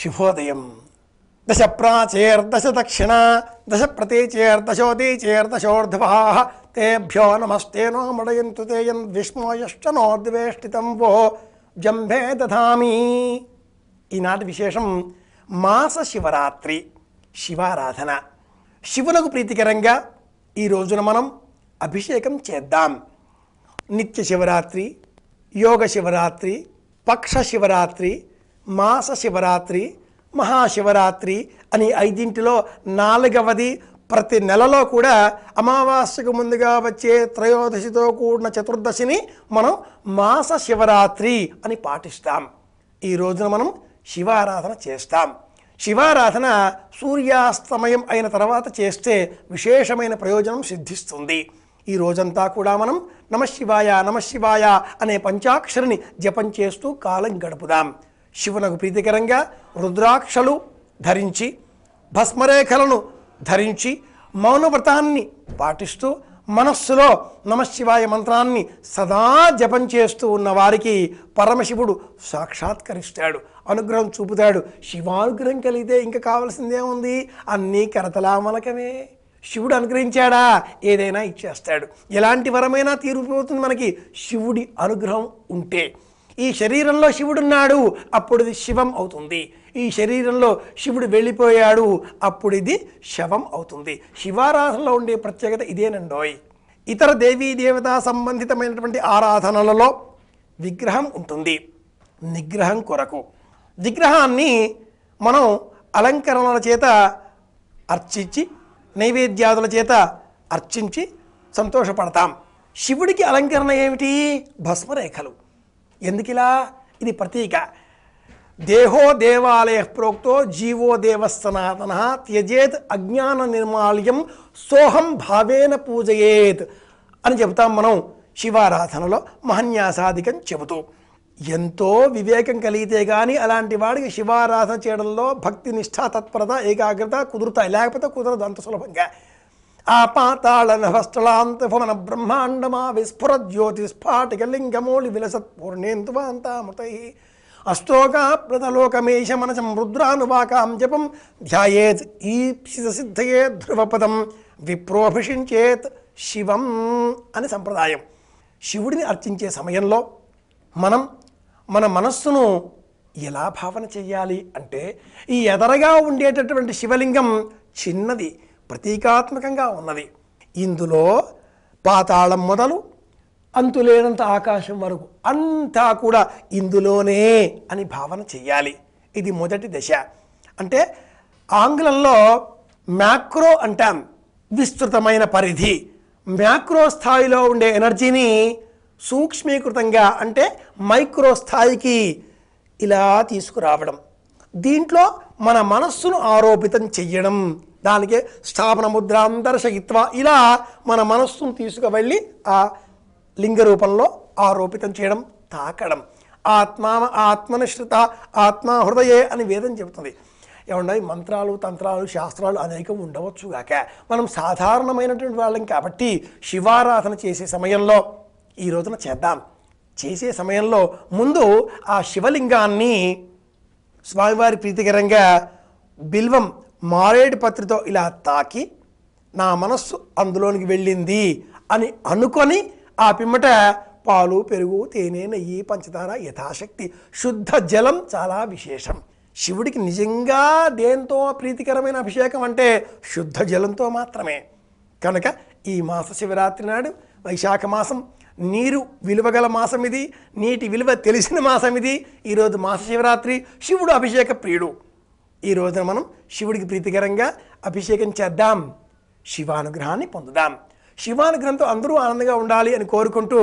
శుభోదయం దశ ప్రాచేర్దశ దక్షిణ దశ ప్రతీచేర్దశోదీచేర్దశోర్ధవ తేభ్యో నమస్తే నో మడయంతు తేయం విష్మోయశ్చనోద్వేష్టితం వో. జంభే దధామి. ఈనాటి విశేషం మాస శివరాత్రి శివారాధన. శివునకు ప్రీతికరంగా ఈ రోజున మనం అభిషేకం చేద్దాం. నిత్య శివరాత్రి యోగ శివరాత్రి పక్ష శివరాత్రి మాస శివరాత్రి మహాశివరాత్రి అని ఐదింటిలో నాలుగవది ప్రతి నెలలో కూడా అమావాస్యకు ముందుగా వచ్చే త్రయోదశితో కూడిన చతుర్దశిని మనం మాస శివరాత్రి అని పాటిస్తాం. ఈ రోజున మనం శివారాధన చేస్తాం. శివారాధన సూర్యాస్తమయం అయిన తర్వాత చేస్తే విశేషమైన ప్రయోజనం సిద్ధిస్తుంది. ఈ రోజంతా కూడా మనం నమశివాయ నమశివాయ అనే పంచాక్షరిని జపం చేస్తూ కాలం గడుపుదాం. శివునకు ప్రీతికరంగా రుద్రాక్షలు ధరించి భస్మరేఖలను ధరించి మౌనవ్రతాన్ని పాటిస్తూ మనస్సులో నమశివాయ మంత్రాన్ని సదా జపం చేస్తూ ఉన్న వారికి పరమశివుడు సాక్షాత్కరిస్తాడు. అనుగ్రహం చూపుతాడు. శివానుగ్రహం కలిగితే ఇంకా కావలసిందేముంది అన్నీ కరతలామలకమే శివుడు అనుగ్రహించాడా? ఏదైనా ఇచ్చేస్తాడు. ఎలాంటి వరమైనా తీరిపోతుంది మనకి. శివుడి అనుగ్రహం ఉంటే ఈ శరీరంలో శివుడున్నాడు అప్పుడు ఇది శివం అవుతుంది. ఈ శరీరంలో శివుడు వెళ్ళిపోయాడు అప్పుడు ఇది శవం అవుతుంది. శివారాధనలో ఉండే ప్రత్యేకత ఇదేనండోయ్. ఇతర దేవీ దేవతా సంబంధితమైనటువంటి ఆరాధనలలో విగ్రహం ఉంటుంది. నిగ్రహం కొరకు. విగ్రహాన్ని మనం అలంకరణల చేత అర్చించి నైవేద్యాదుల చేత అర్చించి సంతోషపడతాం. శివుడికి అలంకరణ ఏమిటి? భస్మరేఖలు. ఎందుకిలా? ఇది ప్రతీక. దేహో దేవాలయ ప్రోక్తో జీవో దేవ సనాతన త్యజేత్ అజ్ఞాన నిర్మాల్యం సోహం భావేన పూజయేత్ అని చెబుతాం మనం శివారాధనలో మహన్యాసాధికం చెబుతూ. ఎంతో వివేకం కలిగితే కానీ అలాంటి వాడికి శివారాధన చేయడంలో భక్తి నిష్ఠా తత్పరత ఏకాగ్రత కుదురుతాయి. లేకపోతే కుదరదు అంత సులభంగా. ఆ పాతాళ నభస్థలాంత భవన బ్రహ్మాండమా విస్ఫుర జ్యోతి స్ఫాటిక లింగమౌళి విలసత్ పూర్ణేంతువాంతామృతై అష్టోకాప్రతలోకమేష మనసం రుద్రానువాకాం జపం ధ్యాయేత్ ఈప్సిత సిద్ధయే ధ్రువపదం విప్రోభిషించేత్ శివం అని సంప్రదాయం. శివుడిని అర్చించే సమయంలో మనం మన మనస్సును ఎలా భావన చెయ్యాలి అంటే ఈ ఎదరగా ఉండేటటువంటి శివలింగం చిన్నది. ప్రతీకాత్మకంగా ఉన్నది ఇందులో పాతాళం మొదలు అంతులేనంత ఆకాశం వరకు అంతా కూడా ఇందులోనే అని భావన చెయ్యాలి. ఇది మొదటి దశ. అంటే ఆంగ్లంలో మ్యాక్రో అంటాం విస్తృతమైన పరిధి. మ్యాక్రో స్థాయిలో ఉండే ఎనర్జీని సూక్ష్మీకృతంగా అంటే మైక్రో స్థాయికి ఇలా తీసుకురావడం. దీంట్లో మన మనస్సును ఆరోపితం చెయ్యడం దానికే స్థాపన ముద్రాంతర్శయిత్వ ఇలా మన మనస్సును తీసుకువెళ్ళి ఆ లింగ రూపంలో ఆరోపితం చేయడం తాకడం. ఆత్మా ఆత్మనిశ్రిత ఆత్మ హృదయే అని వేదం చెబుతుంది. ఏమన్నా మంత్రాలు తంత్రాలు శాస్త్రాలు అనేకం ఉండవచ్చు గాక. మనం సాధారణమైనటువంటి వాళ్ళం కాబట్టి శివారాధన చేసే సమయంలో ఈ రోజున చేద్దాం. చేసే సమయంలో ముందు ఆ శివలింగాన్ని స్వామివారి ప్రీతికరంగా బిల్వం మారేడు పత్రితో ఇలా తాకి నా మనస్సు అందులోనికి వెళ్ళింది అని అనుకొని ఆ పిమ్మట పాలు పెరుగు తేనె నెయ్యి పంచదార యథాశక్తి శుద్ధ జలం చాలా విశేషం. శివుడికి నిజంగా దేంతో ప్రీతికరమైన అభిషేకం అంటే శుద్ధ జలంతో మాత్రమే. కనుక ఈ మాస శివరాత్రి నాడు వైశాఖ మాసం నీరు విలువగల మాసం ఇది నీటి విలువ తెలిసిన మాసం ఇది ఈరోజు మాస శివరాత్రి శివుడు అభిషేక ప్రియుడు. ఈ రోజున మనం శివుడికి ప్రీతికరంగా అభిషేకం చేద్దాం. శివానుగ్రహాన్ని పొందుదాం. శివానుగ్రహంతో అందరూ ఆనందంగా ఉండాలి అని కోరుకుంటూ